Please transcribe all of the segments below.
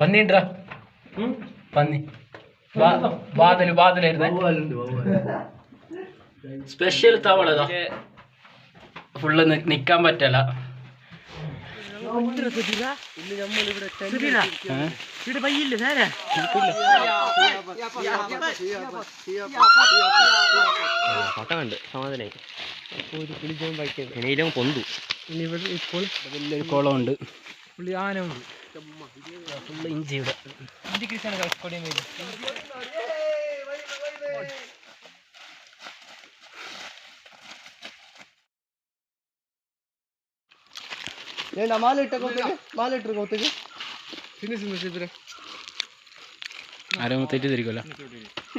പന്നി. ഉണ്ടോ പന്നി ബാദൽ ബാദലായിരുന്നു സ്പെഷ്യൽ തവളതാ ഫുള്ള് നിക്കാൻ പറ്റല. ഫോട്ടോ കണ്ട് സമാധാനായി. ഇനിയിലും പൊന്തു. ഇപ്പോൾ വലിയൊരു കുളമുണ്ട്. ഫുള്ള് ഇഞ്ചി ഇവിടെ. ಮಾಲೆ ಇಟ್ಟ ಗೊತ್ತಿಗೆ ಮಾಲೆ ಇಟ್ರು ಗೊತ್ತಿಗೆ ತಿನ್ನಿಸಿ ಮಿಸಿದ್ರೆ ആരും തെറ്റിദ്ധരിക്കുമല്ലോ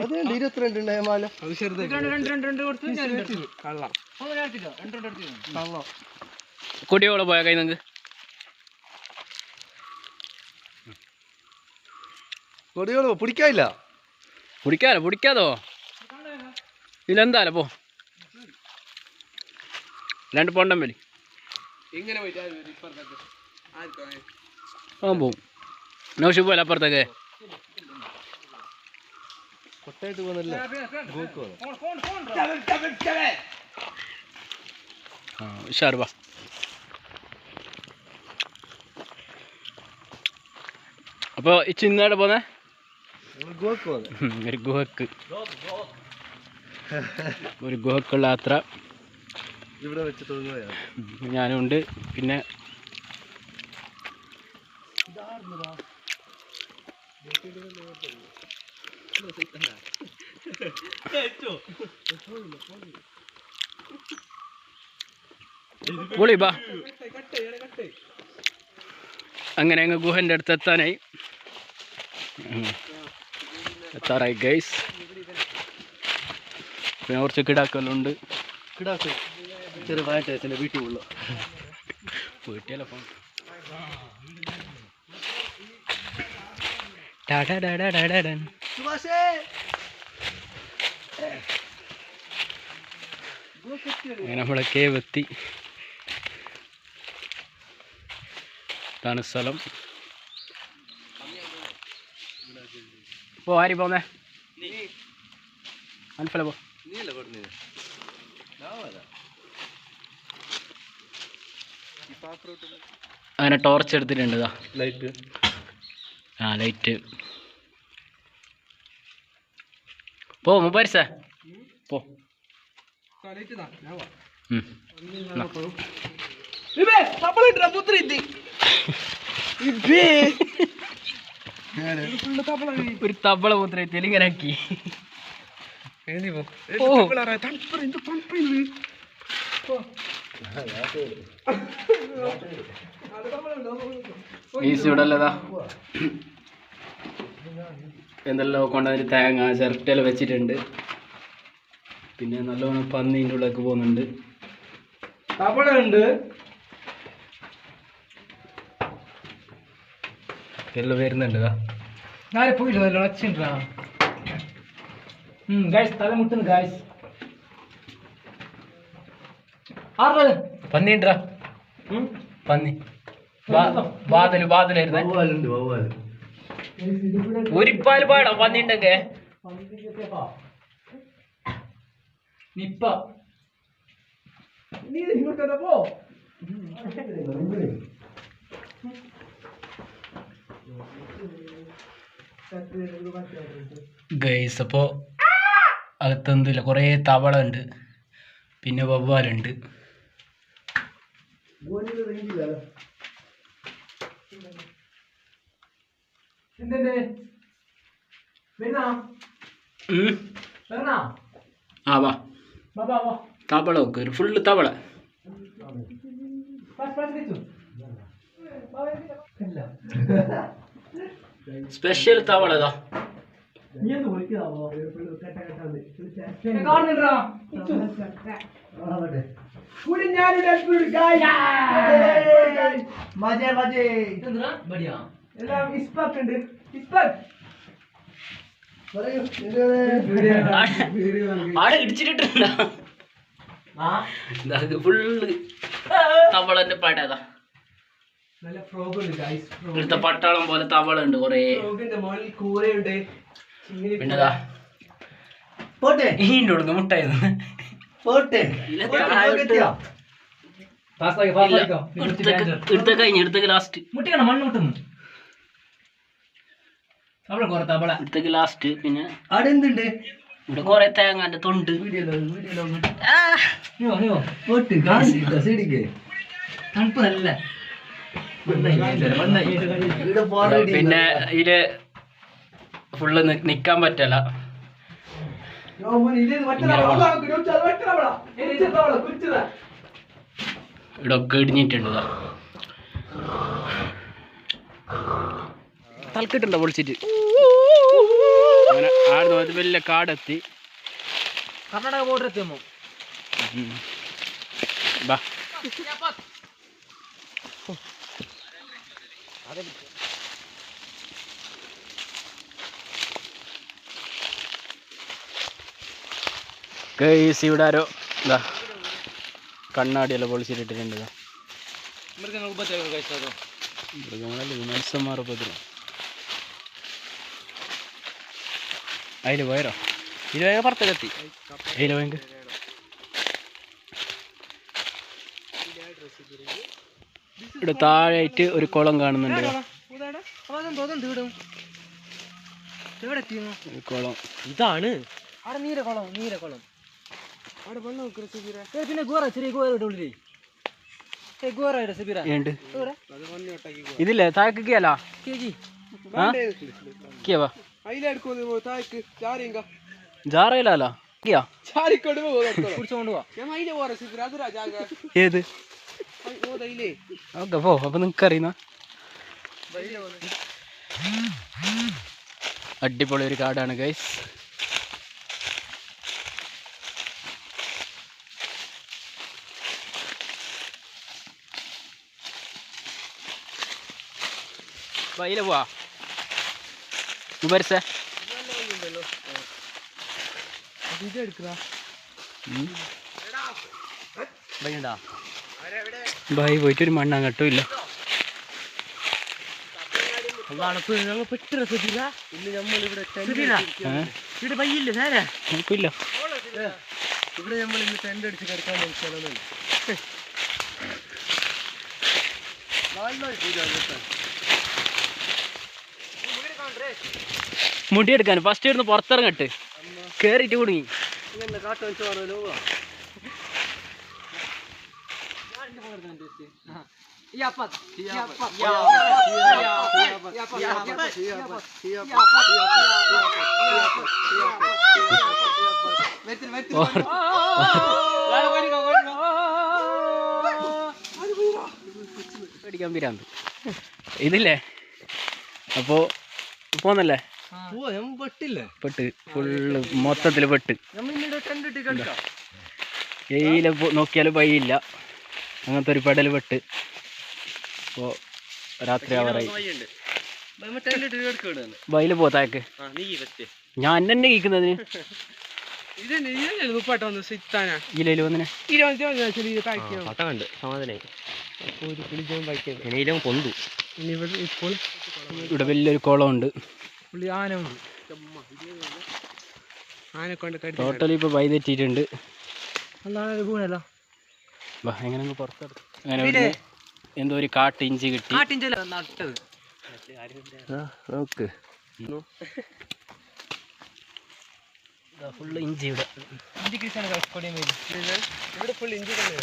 ಅದೇನು ഇരുപത്തിരണ്ട് ഉണ്ടായ മാല കള്ളം കുട്ടിയോളെ പോയ കൈ നിങ്ങൾക്ക് കൊടികളോ പിടിക്കാനില്ല പിടിക്കാലോ പിടിക്കാതോ ഇതിലെന്താലോ പോ രണ്ട് പൊണ്ടം വലി ആ പോവും. നൗഷി പോലെ അപ്പുറത്തേക്ക്. കൊട്ടായിട്ട് പോകുന്നില്ല? ഗോക്കോ ആ ഉഷാർ വാ. അപ്പോൾ ഈ ചിന്നയുടെ പോന്നെ? ഒരു ഗുഹക്ക് ഒരു ഗുഹക്കുള്ള യാത്ര. ഇവിടെ വെച്ച് തോന്നുകയാണ് ഞാനും ഉണ്ട് പിന്നെ പൊളി ബാ അങ്ങനെ അങ്ങ് ഗുഹന്റെ അടുത്ത് എത്താനായി. എത്താറായി ഗൈസ് പിന്നെ കുറച്ച് കിടാക്കലുണ്ട്. ഉണ്ട് ചെറിയ വായറ്റേസിന്റെ വീട്ടിൽ ഉള്ളു. ഫോൺ ടാടാടാടാടാടൻ. അങ്ങനെ നമ്മളെ കേവ് എത്തി. ഇതാണ് സ്ഥലം. പോ ആരി പോന്നേ? അൻഫല പോ. നീയല്ലേ പറഞ്ഞത് അങ്ങനെ ടോർച്ച് എടുത്തിട്ടുണ്ട് ഇതാ ലൈറ്റ് ആ ലൈറ്റ് പോ മുബാരിസ പോ. ഒരു തബള മൂത്ര തെലുങ്കനാക്കി ഓ ഈസി ഇവിടെ അല്ലതാ എന്തെല്ലാം കൊണ്ടുവന്നിട്ട് തേങ്ങ ചിരട്ടയിൽ വെച്ചിട്ടുണ്ട്. പിന്നെ നല്ലോണം പന്നീന്റെ ഉള്ളിലേക്ക് പോകുന്നുണ്ട്. തവളുണ്ട് എല്ലാം വരുന്നുണ്ട് ഞാൻ നാളെ പോയില്ല നല്ല ഉം ഗായ്സ് തല മുട്ടുന്നു ഗായ്സ് ആറ് പന്നിണ്ടാ പന്നി. വവ്വാലുണ്ട് വവ്വാൽ. ഒരിപ്പാൽ പാടാ പന്നിണ്ടൊക്കെ നിപ്പ. നീ ഇങ്ങോട്ടേ പോ. ഗൈസ് അപ്പോൾ അകത്തൊന്നുമില്ല കുറേ തവള ഉണ്ട്. പിന്നെ വവ്വാലുണ്ട്. എന്തുണ്ട് വരുന്നാ. വരണാ ആ വാ തവള ഒക്കെ ഒരു ഫുള്ള് തവള സ്പെഷ്യൽ തവള ഇതാ മജേ ഇതെന്താ ബടിയാ എല്ലാം ഇസ്പാക്ക് ഉണ്ട്. ഇസ്പാക്ക് പറയൂ എന്താണ് ആടെ ഇടിച്ചിട്ടുണ്ടോ ആ? ഫുള്ള് തവളന്റെ പടതാ. നല്ല ഫ്രോഗ് ഉണ്ട് ഗൈസ് ഇവിടുത്തെ പട്ടാളം പോലെ തവള ഉണ്ട് കൊറേ. ഫ്രോഗിന്റെ മുകളിൽ കൂരയുണ്ട്. പിന്നെ പോട്ടെ. ഈന്റെ കൊടുക്ക മുട്ടായിരുന്നു ലാസ്റ്റ് പിന്നെ ഇത് എന്തുണ്ട്? ഇവിടെ കൊറേ തേങ്ങാന്റെ തൊണ്ട്. തണുപ്പ് നല്ല പിന്നെ ഇതിൽ ഫുള്ള് നിക്കാൻ പറ്റല. ഇടിഞ്ഞിട്ടുണ്ട് ഇതാ. തലക്കിട്ടുണ്ടോ പൊളിച്ചിട്ട് അങ്ങനെ ആടുന്ന്. പോയത് വലിയ കാടെത്തി. കർണാടക ബോർഡർ എത്തിയമ്മോ അതെ ബാ. ഗൈസ് ഇവിടെ ആരോ ഇതാ കണ്ണാടിയെല്ലാം പൊളിച്ചിട്ടിട്ടുണ്ട് മൃഗങ്ങൾ മൃഗങ്ങളല്ലേ മനുഷ്യന്മാർ ഉപദ്രവം അതിൽ പോയരോ? ഇരുപത് വേഗം പുറത്തേക്കെത്തി. അതിൽ വേഗം ഇവിടെ താഴെയായിട്ട് ഒരു കുളം കാണുന്നുണ്ട് കുളം. ഇതാണ്. നീരകുളം നീരക്കുളം നീരക്കുളം അവിടെ വെള്ളം വെക്കുന്ന പിന്നെ ഗോറ ചെറിയ ഗോര ഉള്ളിലേ ഏ ഗോറ ഉണ്ട് ഇതില്ലേ? താഴേക്ക് കിയല്ല കേജി കിയവാ അതിലെടുക്കുന്നു തായ്ക്ക് ചാരിങ്ക ജാറയിലല്ല കിയാ ചാരിക്കൊണ്ട് കുടിച്ചോണ്ട് പോവാ. ഞാൻ അതിലെ പോറ സിദ്ര അത് രാജാക ഏത്? ഓതയിലേ ഓക്കെ പോ. അപ്പൊ നിങ്ങക്ക് അറിയുന്ന അടിപൊളി ഒരു കാടാണ് ഗൈസ് വൈല പോവാ. മുബരിസേ ഭായി പോയിട്ട് ഒരു മണ്ണ് അങ്ങോട്ടും ഇല്ല ഇവിടെ നമ്മൾ ഇന്ന് ടെന്റ് അടിച്ച് കിടക്കാൻ നോക്കിയാലോ മുടി എടുക്കാൻ ഫസ്റ്റ് ഇവിടുന്ന് പുറത്തിറങ്ങട്ട്. കേറിട്ട് കുടുങ്ങി. ഇതില്ലേ? അപ്പോ പോന്നല്ലേ? പെട്ട് ഫുള്ള് മൊത്തത്തിൽ പെട്ട്. എയില നോക്കിയാലും വഴിയില്ല. അങ്ങനത്തെ ഒരു പെടൽ പെട്ട്. അപ്പോൾ രാത്രി ആവാറായി. വയൽ പോത്താക്ക് ഞാൻ തന്നെ കേൾക്കുന്നതിന് ഇത് നീ ഉപ്പാട്ട വന്ന് സിത്താനാ. ഇതിലേ വന്നിനെ? സമാധാനായി. ഇനിയിലും പൊന്തു. ഇനി ഇവിടെ ഇപ്പോൾ ഇവിടെ വലിയൊരു കുളമുണ്ട്. പുള്ളി ആന ഉണ്ട് ആനെ കൊണ്ട് കടി ടോട്ടലി ഇപ്പോൾ വൈ തെറ്റിയിട്ടുണ്ട് വീണല്ലോ വാ എങ്ങനെ പുറത്തെടുത്തു. അങ്ങനെ എന്തോ ഒരു കാട്ട് ഇഞ്ചി കിട്ടി. നോക്ക്. ഫുള്ള് ഇഞ്ചി ഇവിടെ. ഇഞ്ചി കൃഷിയാണ് ഇവിടെ ഫുൾ ഇഞ്ചി തന്നെ?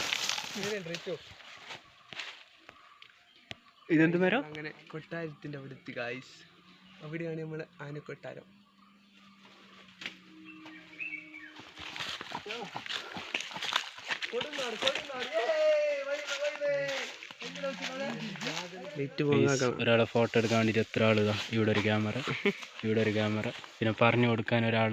ഇതെന്ത് മരം? അങ്ങനെ കൊട്ടാരത്തിന്റെ അവിടെ എത്തി ഗായ്സ് അവിടെയാണ് നമ്മൾ ആനക്കൊട്ടാരം. ഒരാളെ ഫോട്ടോ എടുക്കാൻ വേണ്ടിയിട്ട് എത്ര ആൾ ഇതാ? ഇവിടെ ഒരു ക്യാമറ ഇവിടെ ഒരു ക്യാമറ പിന്നെ പറഞ്ഞു കൊടുക്കാൻ ഒരാൾ